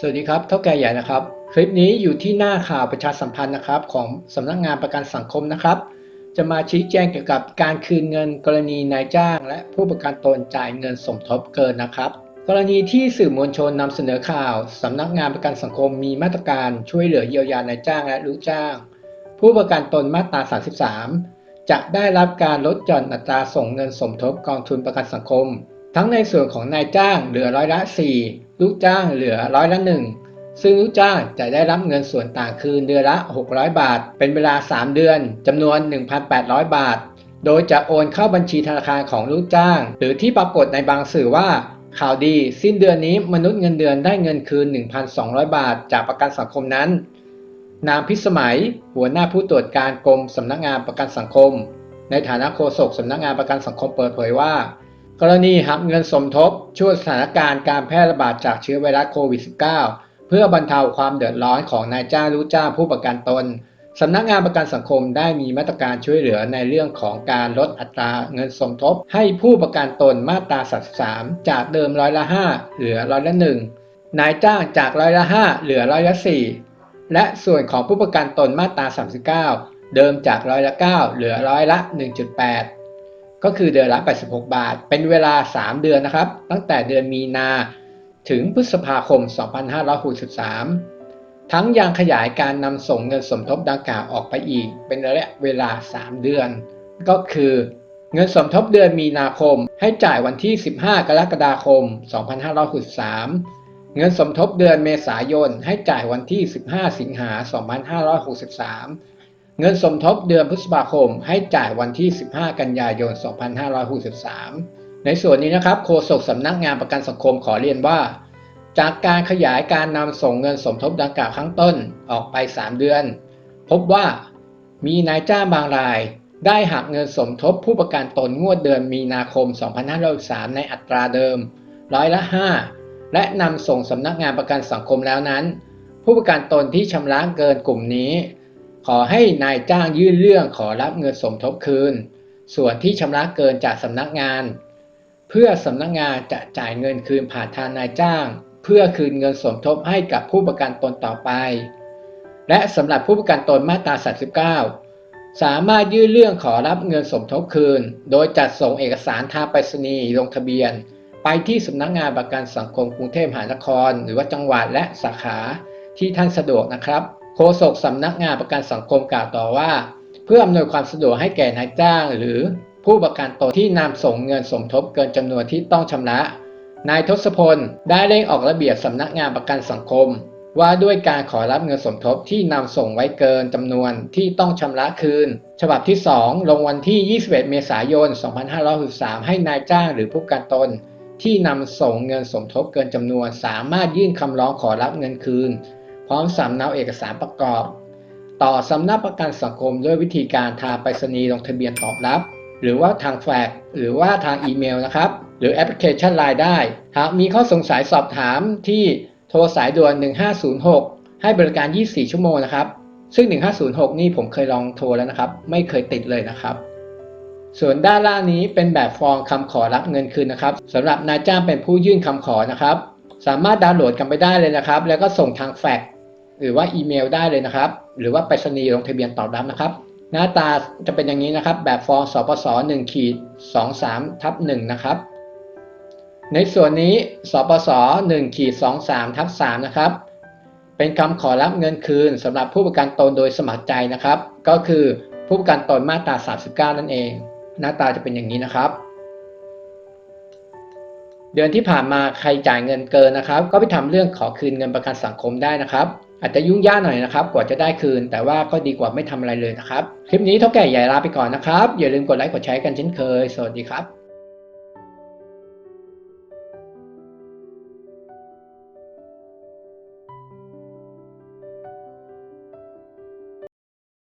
สวัสดีครับเท่าแก่ใหญ่นะครับ คลิปนี้อยู่ที่หน้าข่าวประชาสัมพันธ์นะครับของสำนักงานประกันสังคมนะครับ จะมาชี้แจงเกี่ยวกับการคืนเงินกรณีนายจ้าง และผู้ประกันตนจ่ายเงินสมทบเกินนะครับ กรณีที่สื่อมวลชนนำเสนอข่าวสำนักงานประกันสังคมมีมาตรการช่วยเหลือเยียวยานายจ้างและลูกจ้าง ผู้ประกันตนมาตรา 33 จะได้รับการลดหย่อนอัตราส่งเงินสมทบกองทุนประกันสังคม ทั้งในส่วนของนายจ้างเหลือร้อยละ 4 ลูกจ้างเหลือร้อยละ 1 ซึ่งลูกจ้างจะได้รับเงินส่วนต่างคืนเดือนละ 600 บาท เป็นเวลา 3 เดือนจำนวน 1,800 บาท โดยจะโอนเข้าบัญชีธนาคารของลูกจ้าง หรือที่ปรากฏในบางสื่อว่าข่าวดีสิ้นเดือนนี้มนุษย์เงินเดือนได้เงินคืน 1,200 บาท จากประกันสังคมนั้น นางพิสมัย หัวหน้าผู้ตรวจการกรมสำนักงานประกันสังคม ในฐานะโฆษกสำนักงานประกันสังคมเปิดเผยว่า กรณีหักเงินสมทบช่วยสถานการณ์การแพร่ระบาดจากเชื้อไวรัสโควิด -19 เพื่อบรรเทาความเดือดร้อนของนายจ้างลูกจ้างผู้ประกันตน สำนักงานประกันสังคมได้มีมาตรการช่วยเหลือในเรื่องของการลดอัตราเงินสมทบ ให้ผู้ประกันตนมาตรา 33 จากเดิมร้อยละ 5 เหลือร้อยละ 1 นายจ้างจากร้อยละ 5 เหลือร้อยละ 4 และส่วนของผู้ประกันตนมาตรา 39 เดิมจากร้อยละ 9 เหลือร้อยละ 1.8 ก็คือเดือนละ86 บาท เป็นเวลา 3 เดือนนะครับ ตั้งแต่เดือนมีนาถึงพฤษภาคม 2563 ทั้งยังขยายการนำส่งเงินสมทบดังกล่าวออกไปอีก เป็นระยะเวลา 3 เดือน ก็คือเงินสมทบเดือนมีนาคม ให้จ่ายวันที่ 15 กรกฎาคม 2563 เงินสมทบเดือนเมษายนให้จ่ายวันที่ 15 สิงหา 2563 เงินสมทบเดือนพฤษภาคมให้จ่ายวันที่ 15 กันยายน 2563 ในส่วนนี้นะครับโฆษกสำนักงานประกันสังคมขอเรียนว่า จากการขยายการนำส่งเงินสมทบดังกล่าวข้งต้นออกไป 3 เดือน พบว่ามีนายจ้างบางราย ได้หักเงินสมทบผู้ประกันตนงวดเดือนมีนาคม 2563 ในอัตราเดิมร้อยละ 5 และนำส่งสำนักงานประกันสังคมแล้วนั้น ผู้ประกันตนที่ชำระเกินกลุ่มนี้ ขอให้นายจ้างยื่นเรื่องขอรับเงินสมทบคืน ส่วนที่ชำระเกินจากสำนักงาน เพื่อสำนักงานจะจ่ายเงินคืนผ่านทางนายจ้าง เพื่อคืนเงินสมทบให้กับผู้ประกันตนต่อไป และสำหรับผู้ประกันตนมาตรา 39 สามารถยื่นเรื่องขอรับเงินสมทบคืน โดยจัดส่งเอกสารทางไปรษณีย์ลงทะเบียน ไปที่สำนักงานประกันสังคมกรุงเทพมหานคร หรือว่าจังหวัดและสาขาที่ท่านสะดวกนะครับ โฆษกสำนักงานประกันสังคมกล่าวต่อว่า เพื่ออำนวยความสะดวกให้แก่นายจ้าง หรือผู้ประกันตนที่นำส่งเงินสมทบเกินจำนวนที่ต้องชำระ นายทศพลได้เร่งออกระเบียบสำนักงานประกันสังคม ว่าด้วยการขอรับเงินสมทบที่นำส่งไว้เกินจำนวนที่ต้องชำระคืน ฉบับที่ 2 ลงวันที่ 21 เมษายน 2563 ให้นายจ้างหรือผู้ประกันตนที่นำส่งเงินสมทบเกินจำนวนสามารถยื่นคำร้องขอรับเงินคืน พร้อมสำเนาเอกสารประกอบ ต่อสำนักประกันสังคมด้วยวิธีการทางไปรษณีย์ลงทะเบียนตอบรับ หรือว่าทางแฟกหรือว่าทางอีเมลนะครับ หรือแอปพลิเคชันไลน์ได้ หากมีข้อสงสัยสอบถามที่โทรสายด่วน 1506 ให้บริการ 24 ชั่วโมงนะครับ ซึ่ง 1506 นี่ผมเคยลองโทรแล้วนะครับ ไม่เคยติดเลยนะครับ ส่วนด้านล่างนี้เป็นแบบฟอร์มคำขอรับเงินคืนนะครับสำหรับนายจ้างเป็นผู้ยื่นคำขอนะครับ สามารถดาวน์โหลดกันไปได้เลยนะครับ แล้วก็ส่งทางแฟกซ์ หรือว่าอีเมลได้เลยนะครับ หรือว่าไปรษณีย์ลงทะเบียนตอบรับนะครับ หน้าตาจะเป็นอย่างนี้นะครับ แบบฟอร์มสปส1ขีด23ทับ1นะครับ ในส่วนนี้สปส1ขีด23ทับ3นะครับ เป็นคำขอรับเงินคืนสำหรับผู้ประกันตนโดยสมัครใจนะครับ ก็คือผู้ประกันตนมาตรา 39 นั่นเอง หน้าตาจะเป็นอย่างนี้นะครับ เดือนที่ผ่านมาใครจ่ายเงินเกินนะครับ ก็ไปทำเรื่องขอคืนเงินประกันสังคมได้นะครับ อาจจะยุ่งยากหน่อยนะครับ กว่าจะได้คืน แต่ว่าก็ดีกว่าไม่ทำอะไรเลยนะครับ คลิปนี้เท่าแก่ใหญ่ลาไปก่อนนะครับ อย่าลืมกดไลค์กดแชร์กันเช่นเคย สวัสดีครับ